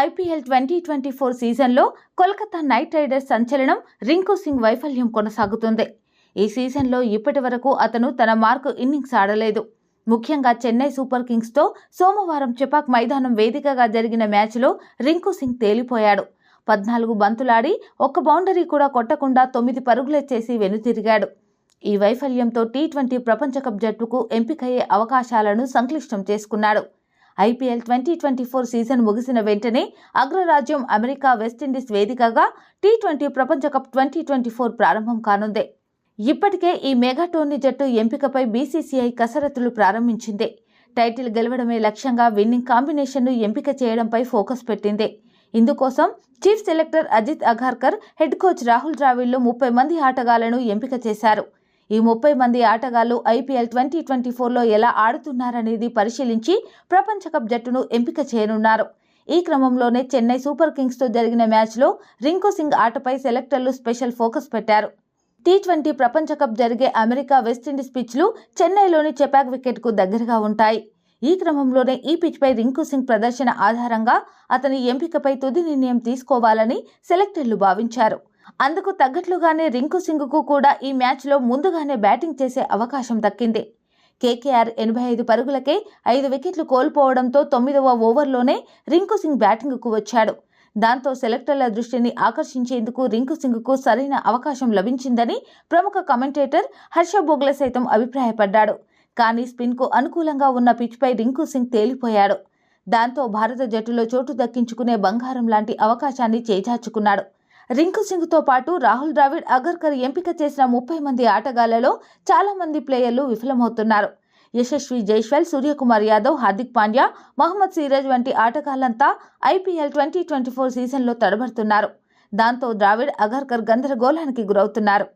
IPL twenty twenty four సీజన్లో Kolkata night riders సంచలనం రింకు సింగ్ వైఫల్యం కొనసాగుతుంది. ఈ సీజన్లో ఇప్పటి వరకు అతను తన మార్కు ఇన్నింగ్స్ ఆడలేదు. ముఖ్యంగా చెన్నై సూపర్ కింగ్స్తో సోమవారం చెపాక్ మైదానం వేదికగా జరిగిన మ్యాచ్లో రింకు సింగ్ తేలిపోయాడు. పద్నాలుగు బంతులాడి ఒక్క బౌండరీ కూడా కొట్టకుండా తొమ్మిది పరుగులే చేసి వెనుతిరిగాడు. ఈ వైఫల్యంతో టీ ట్వంటీ ప్రపంచ కప్ జట్టుకు ఎంపికయ్యే అవకాశాలను సంక్లిష్టం చేసుకున్నాడు. IPL twenty twenty four season ముగిసిన వెంటనే అగ్రరాజ్యం అమెరికా వెస్టిండీస్ వేదికగా టీ ట్వంటీ ప్రపంచ కప్ ట్వంటీ ట్వంటీ ఫోర్ ప్రారంభం కానుంది. ఇప్పటికే ఈ మెగా టోర్నీ జట్టు ఎంపికపై బీసీసీఐ కసరత్తులు ప్రారంభించింది. టైటిల్ గెలవడమే లక్ష్యంగా విన్నింగ్ కాంబినేషన్ను ఎంపిక చేయడంపై ఫోకస్ పెట్టింది. ఇందుకోసం chief selector Ajit Agarkar head coach Rahul ద్రావిడ్లు ముప్పై మంది ఆటగాళ్ళను ఎంపిక చేశారు. ఈ ముప్పై మంది ఆటగాళ్ళు ఐపీఎల్ ట్వంటీ ట్వంటీ ఫోర్లో ఎలా ఆడుతున్నారనేది పరిశీలించి ప్రపంచ కప్ జట్టును ఎంపిక చేయనున్నారు. ఈ క్రమంలోనే చెన్నై సూపర్ కింగ్స్తో జరిగిన మ్యాచ్లో రింకు సింగ్ ఆటపై సెలెక్టర్లు స్పెషల్ ఫోకస్ పెట్టారు. టీ ట్వంటీ ప్రపంచ కప్ జరిగే అమెరికా వెస్టిండీస్ పిచ్లు చెన్నైలోని చెపాక్ వికెట్కు దగ్గరగా ఉంటాయి. ఈ క్రమంలోనే ఈ పిచ్పై రింకు సింగ్ ప్రదర్శన ఆధారంగా అతని ఎంపికపై తుది నిర్ణయం తీసుకోవాలని సెలెక్టర్లు భావించారు. అందుకు తగ్గట్లుగానే రింకు సింగ్కు కూడా ఈ మ్యాచ్లో ముందుగానే బ్యాటింగ్ చేసే అవకాశం దక్కింది. కేకేఆర్ ఎనభై ఐదు పరుగులకే ఐదు వికెట్లు కోల్పోవడంతో తొమ్మిదవ ఓవర్లోనే రింకు సింగ్ బ్యాటింగ్కు వచ్చాడు. దాంతో సెలెక్టర్ల దృష్టిని ఆకర్షించేందుకు రింకు సింగ్కు సరైన అవకాశం లభించిందని ప్రముఖ కమెంటేటర్ హర్ష బోగ్లే సైతం అభిప్రాయపడ్డాడు. కానీ స్పిన్కు అనుకూలంగా ఉన్న పిచ్పై రింకు సింగ్ తేలిపోయాడు. దాంతో భారత జట్టులో చోటు దక్కించుకునే బంగారం లాంటి అవకాశాన్ని చేజార్చుకున్నాడు. రింకు సింగ్తో పాటు రాహుల్ ద్రావిడ్ అగర్కర్ ఎంపిక చేసిన ముప్పై మంది ఆటగాళ్ళలో చాలా మంది ప్లేయర్లు విఫలమవుతున్నారు. యశస్వి జైస్వాల్ సూర్యకుమార్ యాదవ్ హార్దిక్ పాండ్యా మహమ్మద్ సిరాజ్ వంటి ఆటగాళ్ళంతా ఐపీఎల్ ట్వంటీ ట్వంటీ ఫోర్ సీజన్లో తడబడుతున్నారు. దాంతో ద్రావిడ్ అగర్కర్ గందరగోళానికి గురవుతున్నారు.